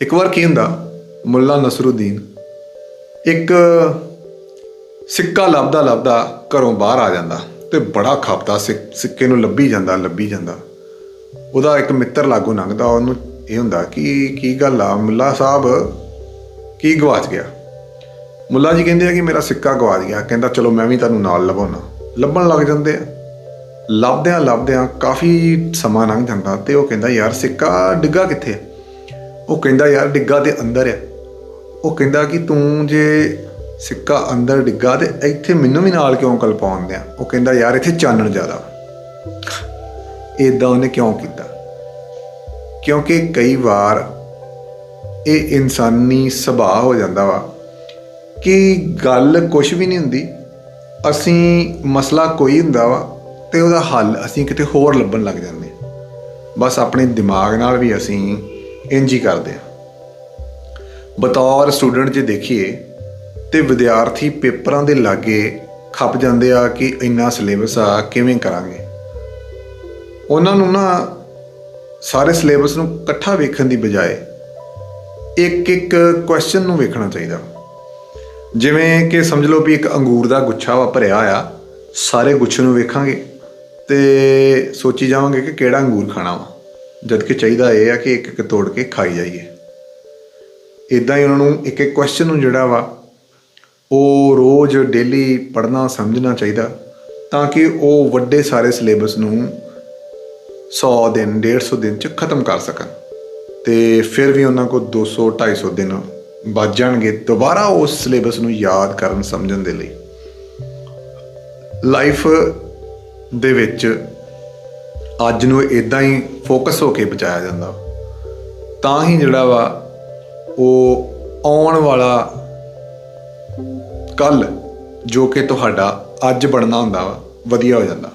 ਇੱਕ ਵਾਰ ਕੀ ਹੁੰਦਾ, ਮੁੱਲਾ ਨਸਰੁਦੀਨ ਇੱਕ ਸਿੱਕਾ ਲੱਭਦਾ ਲੱਭਦਾ ਘਰੋਂ ਬਾਹਰ ਆ ਜਾਂਦਾ ਤੇ ਬੜਾ ਖਪਦਾ ਸਿੱਕੇ ਨੂੰ ਲੱਭੀ ਜਾਂਦਾ ਲੱਭੀ ਜਾਂਦਾ। ਉਹਦਾ ਇੱਕ ਮਿੱਤਰ ਲਾਗੂ ਲੰਘਦਾ, ਉਹਨੂੰ ਇਹ ਹੁੰਦਾ ਕਿ ਕੀ ਗੱਲ ਆ, ਮੁੱਲਾ ਸਾਹਿਬ ਕੀ ਗਵਾਚ ਗਿਆ? ਮੁੱਲਾ ਜੀ ਕਹਿੰਦੇ ਆ ਕਿ ਮੇਰਾ ਸਿੱਕਾ ਗਵਾਚ ਗਿਆ। ਕਹਿੰਦਾ, ਚਲੋ ਮੈਂ ਵੀ ਤੁਹਾਨੂੰ ਨਾਲ ਲਵਾਉਣਾ ਲੱਭਣ ਲੱਗ ਜਾਂਦੇ ਆ। ਲੱਭਦਿਆਂ ਲੱਭਦਿਆਂ ਕਾਫੀ ਸਮਾਂ ਲੰਘ ਜਾਂਦਾ ਤੇ ਉਹ ਕਹਿੰਦਾ, ਯਾਰ ਸਿੱਕਾ ਡਿੱਗਾ ਕਿੱਥੇ ਉਹ ਕਹਿੰਦਾ, ਯਾਰ, ਡਿੱਗਾ ਤੇ ਅੰਦਰ ਆ। ਉਹ ਕਹਿੰਦਾ ਕਿ, ਤੂੰ ਜੇ ਸਿੱਕਾ ਅੰਦਰ ਡਿੱਗਾ ਤੇ ਇੱਥੇ ਮੈਨੂੰ ਵੀ ਨਾਲ ਕਿਉਂ ਕਲਪਾਉਂਦੇ ਆ ਉਹ ਕਹਿੰਦਾ, ਯਾਰ, ਇੱਥੇ ਚਾਨਣ ਜ਼ਿਆਦਾ ਇਦਾਂ ਉਹਨੇ ਕਿਉਂ ਕੀਤਾ? ਕਿਉਂਕਿ ਕਈ ਵਾਰ ਇਹ ਇਨਸਾਨੀ ਸੁਭਾਅ ਹੋ ਜਾਂਦਾ ਵਾ ਕਿ ਗੱਲ ਕੁਝ ਵੀ ਨਹੀਂ ਹੁੰਦੀ, ਅਸੀਂ ਮਸਲਾ ਕੋਈ ਹੁੰਦਾ ਵਾ ਤੇ ਉਹਦਾ ਹੱਲ ਅਸੀਂ ਕਿਤੇ ਹੋਰ ਲੱਭਣ ਲੱਗ ਜਾਂਦੇ ਬਸ ਆਪਣੇ ਦਿਮਾਗ ਨਾਲ ਵੀ ਅਸੀਂ ਇੰਜ ਹੀ ਕਰਦੇ ਹਾਂ ਬਤੌਰ ਸਟੂਡੈਂਟ ਜੇ ਦੇਖੀਏ ਤੇ ਵਿਦਿਆਰਥੀ ਪੇਪਰਾਂ ਦੇ ਲਾਗੇ ਖੱਪ ਜਾਂਦੇ ਆ ਕਿ ਇੰਨਾ ਸਿਲੇਬਸ ਆ, ਕਿਵੇਂ ਕਰਾਂਗੇ। ਉਹਨਾਂ ਨੂੰ ਨਾ ਸਾਰੇ ਸਿਲੇਬਸ ਨੂੰ ਇਕੱਠਾ ਵੇਖਣ ਦੀ ਬਜਾਏ ਇੱਕ ਇੱਕ ਕੁਐਸਚਨ ਨੂੰ ਵੇਖਣਾ ਚਾਹੀਦਾ। ਜਿਵੇਂ ਕਿ ਸਮਝ ਲਓ ਵੀ ਇੱਕ ਅੰਗੂਰ ਦਾ ਗੁੱਛਾ ਵਾ ਭਰਿਆ ਆ, ਸਾਰੇ ਗੁੱਛੇ ਨੂੰ ਵੇਖਾਂਗੇ ਤੇ ਸੋਚੀ ਜਾਵਾਂਗੇ ਕਿ ਕਿਹੜਾ ਅੰਗੂਰ ਖਾਣਾ ਵਾ। ਜਦ ਕਿ ਚਾਹੀਦਾ ਇਹ ਆ ਕਿ ਇੱਕ ਇੱਕ ਤੋੜ ਕੇ ਖਾਈ ਜਾਈਏ। ਇਦਾਂ ਹੀ ਉਹਨਾਂ ਨੂੰ ਇੱਕ ਇੱਕ ਕੁਐਸਚਨ ਨੂੰ ਜਿਹੜਾ ਵਾ, ਉਹ ਰੋਜ਼ ਡੇਲੀ ਪੜ੍ਹਨਾ, ਸਮਝਣਾ ਚਾਹੀਦਾ ਤਾਂ ਕਿ ਉਹ ਵੱਡੇ ਸਾਰੇ ਸਿਲੇਬਸ ਨੂੰ 100 ਦਿਨ 150 ਦਿਨ ਚ ਖਤਮ ਕਰ ਸਕਣ। ਤੇ ਫਿਰ ਵੀ ਉਹਨਾਂ ਕੋਲ 200 250 ਦਿਨ ਬਚ ਜਾਣਗੇ ਦੁਬਾਰਾ ਉਸ ਸਿਲੇਬਸ ਨੂੰ ਯਾਦ ਕਰਨ, ਸਮਝਣ ਦੇ ਲਈ। ਲਾਈਫ ਦੇ ਵਿੱਚ ਅੱਜ ਨੂੰ ਇਦਾਂ ਹੀ ਫੋਕਸ ਹੋ ਕੇ ਬਚਾਇਆ ਜਾਂਦਾ। ਤਾਂ ਹੀ ਜਿਹੜਾ ਵਾ, ਉਹ ਆਉਣ ਵਾਲਾ ਕੱਲ ਜੋ ਕਿ ਤੁਹਾਡਾ ਅੱਜ ਬਣਨਾ ਹੁੰਦਾ ਵਾ, ਵਧੀਆ ਹੋ ਜਾਂਦਾ।